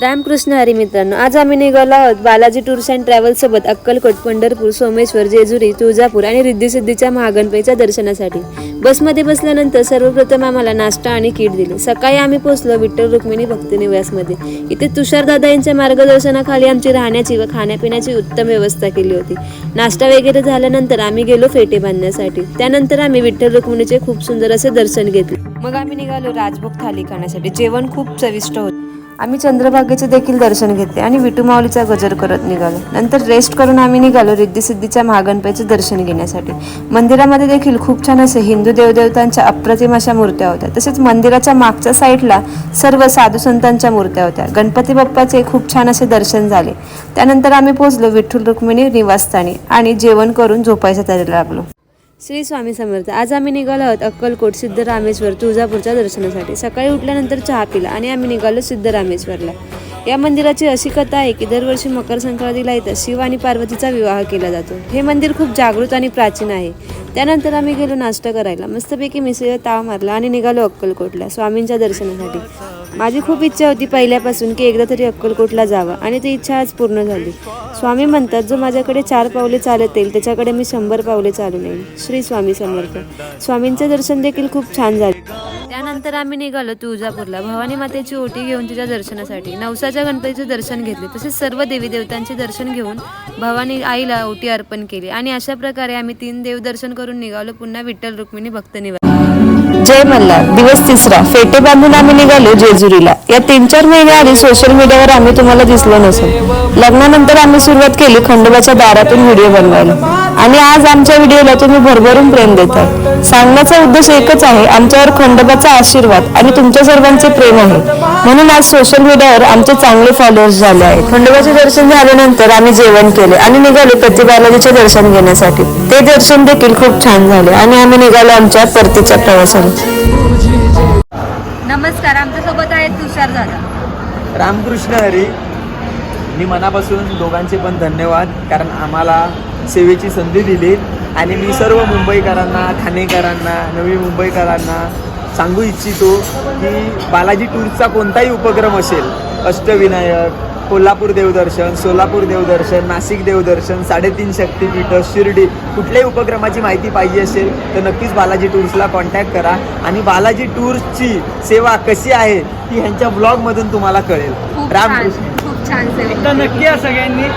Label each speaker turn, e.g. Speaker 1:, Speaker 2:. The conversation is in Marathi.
Speaker 1: रामकृष्ण हरी मित्रांनो आज आम्ही निघालो आहोत बालाजी टूर्स अँड ट्रॅव्हल्ससोबत अक्कलकोट पंढरपूर सोमेश्वर जेजुरी तुळजापूर आणि रिद्धिसिद्धीच्या महागणपतीच्या दर्शनासाठी. बसमध्ये बसल्यानंतर सर्वप्रथम आम्हाला नाश्ता आणि किट दिले. सकाळी आम्ही पोहोचलो विठ्ठल रुक्मिणी भक्ती निवासमध्ये. इथे तुषारदादा यांच्या मार्गदर्शनाखाली आमची राहण्याची व खाण्यापिण्याची उत्तम व्यवस्था केली होती. नाश्ता वगैरे झाल्यानंतर आम्ही गेलो फेटे बांधण्यासाठी. त्यानंतर आम्ही विठ्ठल रुक्मिणीचे खूप सुंदर असे दर्शन घेतले. मग आम्ही निघालो राजभोग थाली खाण्यासाठी. जेवण खूप चविष्ट होते. आम्ही चंद्रभागेचे देखील दर्शन घेतले आणि विठू माऊलीचा गजर करत निघालो. नंतर रेस्ट करून आम्ही निघालो रिद्धिसिद्धीच्या महागणपतीचे दर्शन घेण्यासाठी. मंदिरामध्ये देखील खूप छान असे हिंदू देवदेवतांच्या अप्रतिम अशा मूर्त्या होत्या. तसेच मंदिराच्या मागच्या साईडला सर्व साधू संतांच्या मूर्त्या होत्या. गणपती बाप्पाचे खूप छान असे दर्शन झाले. त्यानंतर आम्ही पोहोचलो विठ्ठल रुक्मिणी निवासस्थानी आणि जेवण करून झोपायचं तयारीला लागलो. श्री स्वामी समर्थ. आज आम्ही निघालो आहोत अक्कलकोट सिद्धरामेश्वर तुळजापूरच्या दर्शनासाठी. सकाळी उठल्यानंतर चहा पिला आणि आम्ही निघालो सिद्धरामेश्वरला. या मंदिराची अशी कथा आहे की दरवर्षी मकर संक्रांतीला इथं शिव आणि पार्वतीचा विवाह केला जातो. हे मंदिर खूप जागृत आणि प्राचीन आहे. त्यानंतर आम्ही गेलो नाश्ता करायला. मस्तपैकी मिसळीला ताव मारला आणि निघालो अक्कलकोटला स्वामींच्या दर्शनासाठी. माझी खूप इच्छा होती पहिल्यापासून की एकदा तरी अक्कलकोटला जावं आणि ती इच्छा आज पूर्ण झाली. स्वामी म्हणतात जो माझ्याकडे चार पावले चालत येईल त्याच्याकडे मी शंभर पावले चालू येईल श्री स्वामी समर्थ. स्वामींचे दर्शन देखील खूप छान झाले. त्यानंतर आम्ही निघालो तुळजापूरला. भवानी मातेची ओटी घेऊन तिच्या दर्शनासाठी. नवसाच्या गणपतीचे दर्शन घेतले. तसेच सर्व देवी देवतांचे दर्शन घेऊन भवानी आईला ओटी अर्पण केली. आणि अशा प्रकारे आम्ही तीन देवदर्शन करून निघालो. पुन्हा विठ्ठल रुक्मिणी भक्त निवास जय मल्हार दिवस तिसरा फेटे बांधून आम्ही निघालो जेजुरीला. या तीन चार महिने आधी सोशल मीडियावर आम्ही तुम्हाला दिसलो नसून. लग्नानंतर आम्ही सुरुवात केली खंडोबाच्या दारातून व्हिडिओ बनवायला. आणि आज आमच्या व्हिडिओला तुम्ही भरभरून प्रेम देताय. सांगण्याचा उद्देश एकच आहे आमच्यावर खंडोबाचा आशीर्वाद आणि तुमच्या सर्वांचे प्रेम आहे. म्हणून आज सोशल मीडियावर आमचे चांगले फॉलोअर्स झाले आहेत. खंडोबाचे दर्शन झाल्यानंतर आम्ही जेवण केले आणि निघालो प्रतिबालाजीचे बालाजीचे दर्शन घेण्यासाठी. ते दर्शन देखील खूप छान झाले आणि आम्ही निघालो आमच्या परतीच्या प्रवासाला. नमस्कार आमच्यासोबत आहेत तुषार दादा.
Speaker 2: रामकृष्ण हरी. मी मनापासून दोघांचे पण धन्यवाद कारण आम्हाला सेवेची संधी दिली आणि मी सर्व मुंबईकरांना ठाणेकरांना नवी मुंबईकरांना सांगू इच्छितो की बालाजी टूरचा कोणताही उपक्रम असेल अष्टविनायक कोल्हापूर देवदर्शन सोलापूर देवदर्शन नाशिक देवदर्शन साडेतीन शक्तिपीठं शिर्डी. कुठल्याही उपक्रमाची माहिती पाहिजे असेल तर नक्कीच बालाजी टूर्सला कॉन्टॅक्ट करा. आणि बालाजी टूर्सची सेवा कशी आहे ती ह्यांच्या ब्लॉगमधून तुम्हाला कळेल. रामकृष्ण
Speaker 1: खूप छान
Speaker 3: एकदा नक्की या सगळ्यांनी